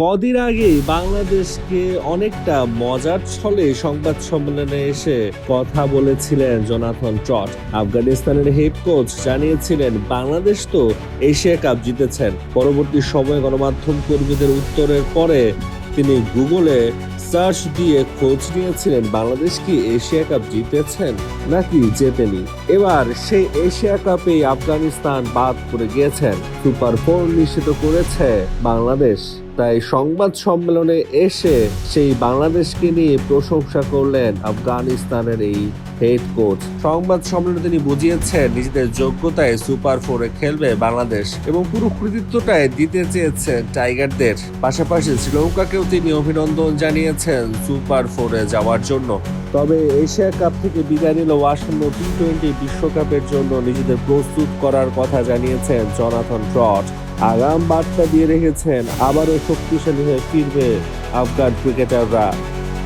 কদিন আগেই বাংলাদেশকে অনেকটা মজার ছলে সংবাদ সম্মেলনে এসে কথা বলেছিলেন জোনাথন ট্রট। আফগানিস্তানের হেড কোচ জানিয়েছিলেন, বাংলাদেশ তো এশিয়া কাপ জিতেছেন। পরবর্তী সময়ে গণমাধ্যম কর্মীদের উত্তরের পরে তিনি গুগলে সার্চ দিয়ে খোঁজ নিয়েছিলেন, বাংলাদেশ কি এশিয়া কাপ জিতেছেন নাকি জেতেনি? এবার সেই এশিয়া কাপে আফগানিস্তান বাদ পড়ে গিয়েছেন। সুপার ফোর নিশ্চিত করেছে বাংলাদেশ। তাই সংবাদ সম্মেলনে এসে সেই বাংলাদেশকে নিয়ে প্রশংসা করলেন আফগানিস্তানের এই হেড কোচ সংবাদ সম্মেলনে তিনি বুঝিয়েছেন, নিজেদের যোগ্যতায় সুপার ফোরে খেলবে বাংলাদেশ এবং পুরো কৃতিত্বটাই দিতে চেয়েছেন টাইগারদের। পাশাপাশি শ্রীলঙ্কাকেও তিনি অভিনন্দন জানিয়েছেন সুপার ফোরে যাওয়ার জন্য। তবে এশিয়া কাপ থেকে বিদায় নিল আসন্ন টি টোয়েন্টি বিশ্বকাপের জন্য নিজেদের প্রস্তুত করার কথা জানিয়েছেন জনাথন ট্রট। আগাম বার্তা দিয়ে রেখেছেন আবারও শক্তিশালী হয়ে ফিরবে আফগান ক্রিকেটাররা।